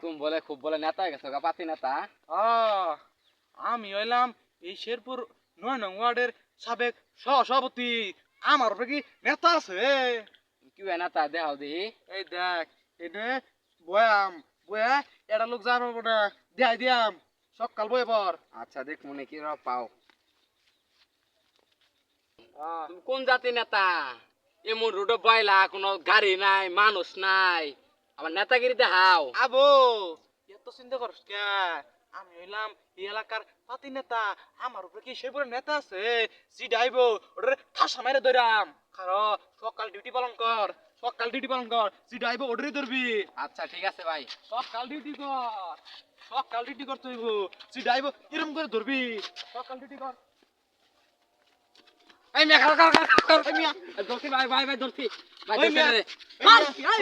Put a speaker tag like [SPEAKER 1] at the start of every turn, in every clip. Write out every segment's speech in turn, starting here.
[SPEAKER 1] তুমি বলে খুব বলে নেতা হয়ে গেছো পাতি নেতা
[SPEAKER 2] আমি হইলাম এই শেরপুর নয় নং ওয়ার্ডের সাবেক সভাপতি আমার উপরে কি নেতা আছে?
[SPEAKER 1] কি হয় নেতা দেখাও দি।
[SPEAKER 2] এই দেখ এটা বয়াম বয়া এটা লোক যাব না দেখাই দিয়াম সকাল বয়ে পর।
[SPEAKER 1] আচ্ছা দেখ মনে কি পাও। কোন জাতি নেতা? এমন রোডে বয়লা কোনো গাড়ি নাই মানুষ নাই। আমার নেতাগিরি দেখাও
[SPEAKER 2] আবো এত চিন্তা করস কে আমি হইলাম এই এলাকার পাতি নেতা আমার উপরে কি শেরপুরের নেতা আছে সিডা আইব ওরে ঠাসা মেরে ধরাম কারও সকাল ডিউটি পালন কর সকাল ডিউটি পালন কর সিডা আইব ওটারই ধরবি
[SPEAKER 1] আচ্ছা ঠিক আছে ভাই
[SPEAKER 2] সকাল ডিউটি কর সকাল ডিউটি করতে হইব সিডা আইব এরকম করে ধরবি সকাল ডিউটি কর
[SPEAKER 1] এই মিয়া খাও খাও খাও
[SPEAKER 2] এই মিয়া
[SPEAKER 1] ধরছি ভাই ভাই ভাই ধরছি ভাই ধরছি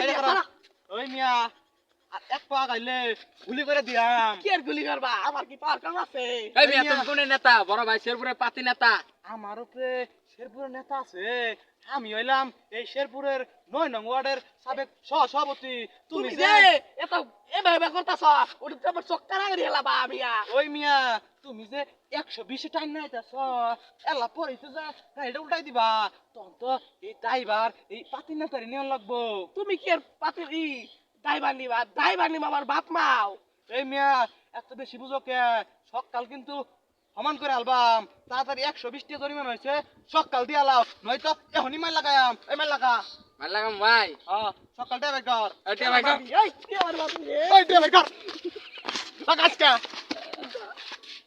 [SPEAKER 1] রে।
[SPEAKER 2] খাড়া। ওই মিয়া এক পা গাইলে গুলি করে দিয়াম।
[SPEAKER 3] কি আর গুলি করবা? আমার কি পাওয়ার কম আছে?
[SPEAKER 1] এই মিয়া তুমি কোন নেতা? বড় ভাই শেরপুরের পাতি নেতা।
[SPEAKER 2] আমার উপরে শেরপুরের নেতা আছে। আমি হইলাম এই শেরপুরের নয় নং ওয়ার্ডের সাবেক সভাপতি তুমি যে
[SPEAKER 3] এত এভাবে করতাছ ওটা তো আমার চোখটা রাঙারি হেলাবা আমি
[SPEAKER 2] ওই মিয়া তুমি যে একশো বিশ টাইম নাইতাছ এলা পরিতে যা গাড়িটা উল্টাই দিবা। তখন তো এই ড্রাইভার এই পাতি নেতারি নিয়ন লাগবো।
[SPEAKER 3] তুমি কি আর পাতে ই ড্রাইভার নিবা ড্রাইভার নিবা আমার বাপ মাও।
[SPEAKER 2] এই মিয়া এত বেশি বুঝো কে? সকাল কিন্তু সমান করে আলবাম। তাড়াতাড়ি একশো বিশ টাকা জরিমান হয়েছে সকাল দিয়ে আলাও নয়তো এখনই মাল লাগায়াম। এই মাল লাগা।
[SPEAKER 1] ভালো লাগাম ভাই।
[SPEAKER 2] সকাল দিয়ে ঘর কর।
[SPEAKER 3] ঘর বাপ
[SPEAKER 2] ওই বের কর। লাগাস কে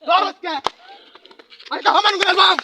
[SPEAKER 2] ধরস কে আরে তো সমান করে। আলবাম